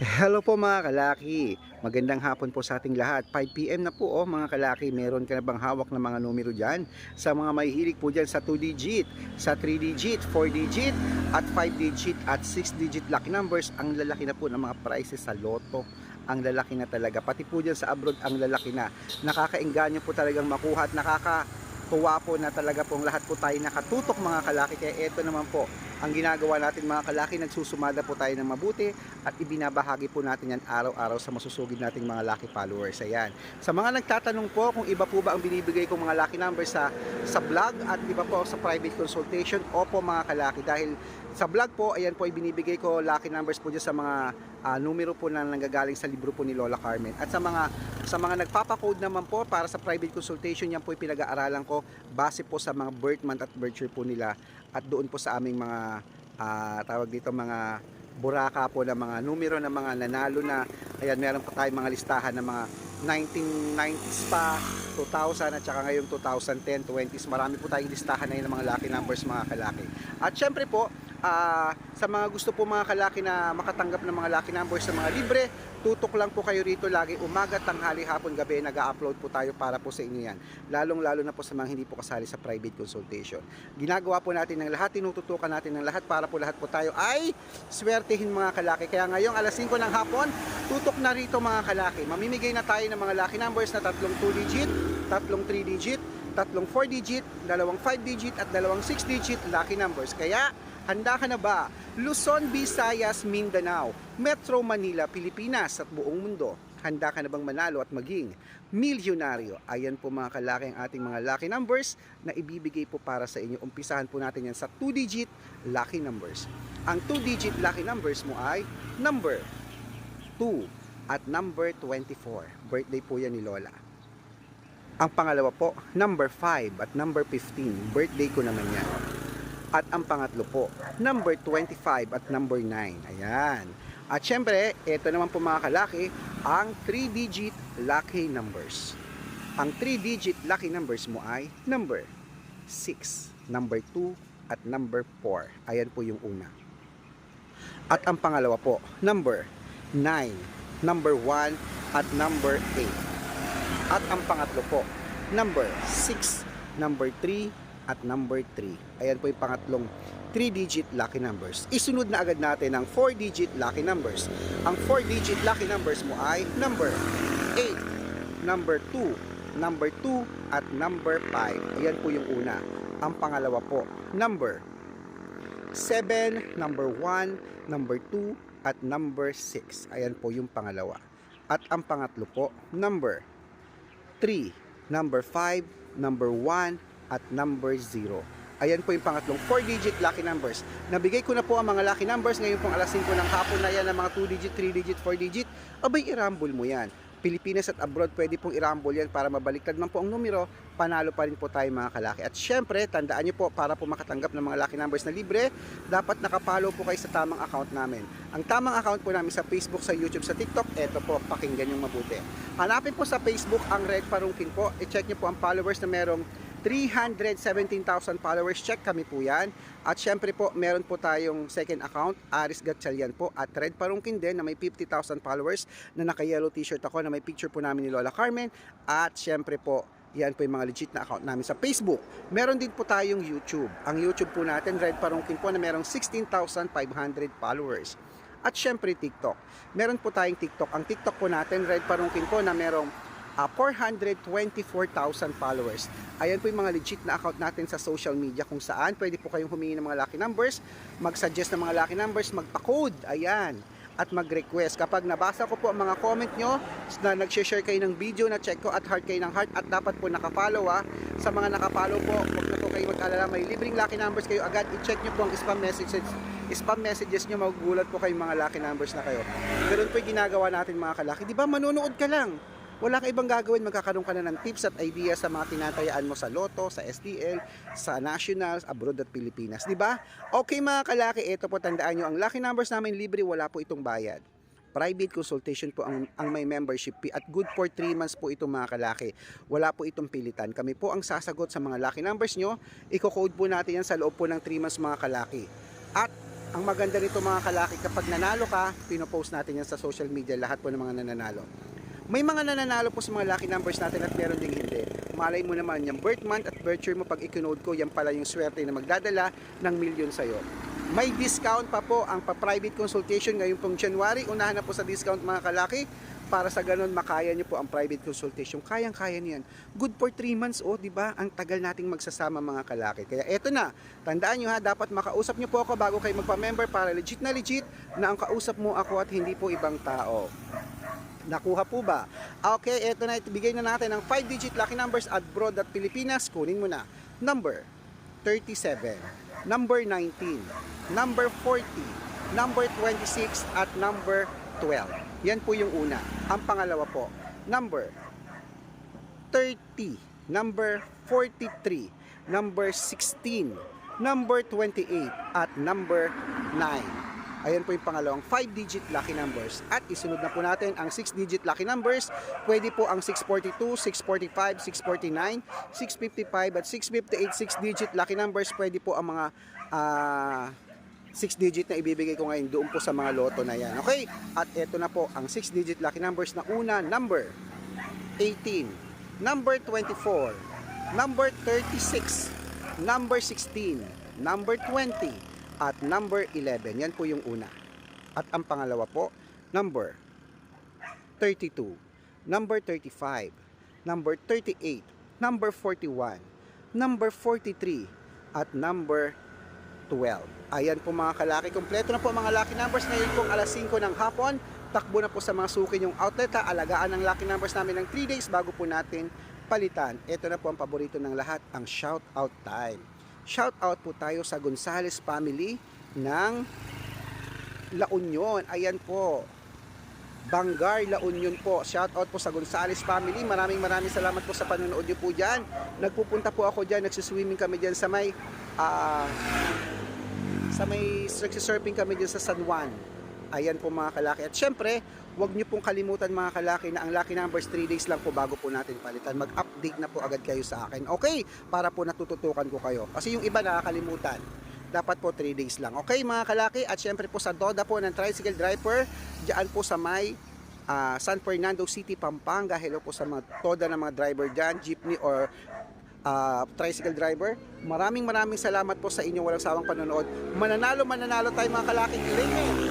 Hello po mga kalaki. Magandang hapon po sa ating lahat. 5pm na po oh mga kalaki. Meron ka na bang hawak ng mga numero dyan? Sa mga may hilig po dyan sa 2 digit, sa 3 digit, 4 digit, at 5 digit, at 6 digit lucky numbers. Ang lalaki na po ng mga prices sa loto. Ang lalaki na talaga. Pati po dyan sa abroad, ang lalaki na. Nakakainganyo po talagang makuha at nakaka tuwa po na talaga pong lahat po tayo nakatutok mga kalaki. Kaya ito naman po, ang ginagawa natin mga kalaki, nagsusumada po tayo ng mabuti at ibinabahagi po natin yan araw-araw sa masusugid nating mga lucky followers. Ayan. Sa mga nagtatanong po kung iba po ba ang binibigay kong mga lucky numbers sa, sa vlog at iba po sa private consultation, opo mga kalaki. Dahil sa vlog po, ayan po ibinibigay ko lucky numbers po dyan sa mga ah, numero po na nanggagaling sa libro po ni Lola Carmen. At sa mga sa mga nagpapakode naman po para sa private consultation, yan po yung pinag-aaralan ko base po sa mga birth month at birth year po nila at doon po sa aming mga ah, tawag dito mga buraka po ng mga numero ng mga nanalo na. Ayan meron pa tayong mga listahan ng mga 1990s pa 2000 at saka ngayong 2010 20s marami po tayong listahan na yun ng mga lucky numbers mga kalaki. At syempre po ah, sa mga gusto po mga kalaki na makatanggap ng mga lucky numbers sa mga libre tutok lang po kayo rito lagi umaga, tanghali, hapon, gabi nag-upload po tayo para po sa inyo yan. Lalong lalo na po sa mga hindi po kasali sa private consultation. Ginagawa po natin ng lahat tinututukan natin ng lahat para po lahat po tayo ay swertehin mga kalaki. Kaya ngayong alas 5 ng hapon tutok na rito mga kalaki. Mamimigay na tayo ng mga lucky numbers na tatlong 2 digit tatlong 3 digit tatlong 4 digit dalawang 5 digit at dalawang 6 digit lucky numbers. Kaya Handa ka na ba? Luzon, Visayas, Mindanao, Metro Manila, Pilipinas at buong mundo. Handa ka na bang manalo at maging milyonaryo? Ayan po mga kalaki ang ating mga lucky numbers na ibibigay po para sa inyo. Umpisahan po natin yan sa 2-digit lucky numbers. Ang 2-digit lucky numbers mo ay number 2 at number 24. Birthday po yan ni Lola. Ang pangalawa po, number 5 at number 15. Birthday ko naman yan. At ang pangatlo po, number 25 at number 9. Ayan. At syempre, ito naman po mga kalaki, ang 3-digit lucky numbers. Ang 3-digit lucky numbers mo ay number 6, number 2, at number 4. Ayan po yung una. At ang pangalawa po, number 9, number 1, at number 8. At ang pangatlo po, number 6, number 3, at number 3. Ayan po yung pangatlong 3-digit lucky numbers. Isunod na agad natin ang 4-digit lucky numbers. Ang 4-digit lucky numbers mo ay number 8, number 2, number 2, at number 5. Ayan po yung una. Ang pangalawa po, number 7, number 1, number 2, at number 6. Ayan po yung pangalawa. At ang pangatlo po, number 3, number 5, number 1, at number 0. Ayan po yung pangatlong 4-digit lucky numbers. Nabigay ko na po ang mga lucky numbers ngayon pong alas 5 ng hapon na yan ng mga 2-digit, 3-digit, 4-digit. Abay, irambol mo yan. Pilipinas at abroad, pwede pong irambol yan para mabaliktad man po ang numero, panalo pa rin po tayo mga kalaki. At syempre, tandaan nyo po, para po makatanggap ng mga lucky numbers na libre, dapat nakapalo po kayo sa tamang account namin. Ang tamang account po namin sa Facebook, sa YouTube, sa TikTok, eto po, pakinggan yung mabuti. Hanapin po sa Facebook ang Red Parungkin po, i-check nyo po ang followers na merong 317,000 followers. Check kami po yan. At syempre po, meron po tayong second account, Aris Gatchalian po, at Red Parungkin din na may 50,000 followers na naka-yellow t-shirt ako na may picture po namin ni Lola Carmen. At syempre po, yan po yung mga legit na account namin sa Facebook. Meron din po tayong YouTube. Ang YouTube po natin, Red Parungkin po, na merong 16,500 followers. At syempre TikTok. Meron po tayong TikTok. Ang TikTok po natin, Red Parungkin po, na merong ah, 424,000 followers. Ayan po yung mga legit na account natin sa social media kung saan pwede po kayong humingi ng mga lucky numbers, mag-suggest ng mga lucky numbers, magpa-code, ayan, at mag-request. Kapag nabasa ko po ang mga comment nyo, na nag-share kayo ng video na check ko at heart kayo ng heart at dapat po nakapollow ah. Sa mga nakapollow po, huwag na po kayo mag-alala, may libreng lucky numbers kayo agad, i-check nyo po ang spam messages spam messages nyo, magugulat po kayo mga lucky numbers na kayo. Ganun po yung ginagawa natin mga kalaki. Di ba, manonood ka lang wala ka ibang gagawin, magkakaroon ka na ng tips at ideas sa mga tinatayaan mo sa Lotto, sa STL, sa Nationals, abroad at Pilipinas, di ba? Okay mga kalaki, ito po tandaan nyo, ang lucky numbers namin libre, wala po itong bayad. Private consultation po ang, ang may membership fee at good for 3 months po itong mga kalaki. Wala po itong pilitan. Kami po ang sasagot sa mga lucky numbers nyo. Iko-code po natin yan sa loob po ng 3 months mga kalaki. At ang maganda nito mga kalaki, kapag nanalo ka, pinopost natin yan sa social media, lahat po ng mga nananalo. May mga nananalo po sa mga lucky numbers natin at meron ding hindi. Malay mo naman, yung birth month at birth year mo pag ikinode ko, yan pala yung swerte na magdadala ng milyon sa'yo. May discount pa po ang pa-private consultation ngayong pong January. Unahan na po sa discount mga kalaki para sa ganun makaya niyo po ang private consultation. Kayang-kaya niyan. Good for 3 months, oh, 'di ba? Ang tagal nating magsasama mga kalaki. Kaya eto na. Tandaan niyo ha, dapat makausap niyo po ako bago kayo magpa-member para legit na legit na ang kausap mo ako at hindi po ibang tao. Nakuha po ba? Okay, eto na. Ibigay na natin ang 5-digit lucky numbers at broad at Pilipinas. Kunin mo na. Number 37, number 19, number 40, number 26, at number 12. Yan po yung una. Ang pangalawa po, number 30, number 43, number 16, number 28, at number 9. Ayan po yung pangalawang 5-digit lucky numbers. At isunod na po natin ang 6-digit lucky numbers. Pwede po ang 642, 645, 649, 655 at 658 6-digit lucky numbers. Pwede po ang mga ah, 6-digit na ibibigay ko ngayon doon po sa mga loto na yan. Okay? At ito na po ang 6-digit lucky numbers na una, number 18, number 24, number 36, number 16, number 20, at number 11. Yan po yung una. At ang pangalawa po, number 32, number 35, number 38, number 41, number 43, at number 12. Ayan po mga kalaki. Kompleto na po mga lucky numbers ngayon pong alas 5 ng hapon. Takbo na po sa mga suki yung outlet ha. Alagaan ang lucky numbers namin ng 3 days bago po natin palitan. Ito na po ang paborito ng lahat, ang shout out time. Shout out po tayo sa Gonzales family ng La Union. Ayan po. Bangar La Union po. Shout out po sa Gonzales family. Maraming maraming salamat po sa panonood niyo po dyan. Nagpupunta po ako dyan. Nagsiswimming kami dyan sa may ah, sa may surfing kami dyan sa San Juan. Ayan po mga kalaki. At syempre, huwag niyo pong kalimutan mga kalaki na ang lucky numbers 3 days lang po bago po natin palitan. Mag-update na po agad kayo sa akin. Okay? Para po natututukan ko kayo. Kasi yung iba nakakalimutan. Dapat po 3 days lang. Okay mga kalaki? At syempre po sa Doda po ng Tricycle Driver, diyan po sa may ah, San Fernando City, Pampanga. Hello po sa mga Toda ng mga driver dyan, jeepney or ah, tricycle driver. Maraming maraming salamat po sa inyong walang sawang panonood. Mananalo, mananalo tayo mga kalaking Ringin.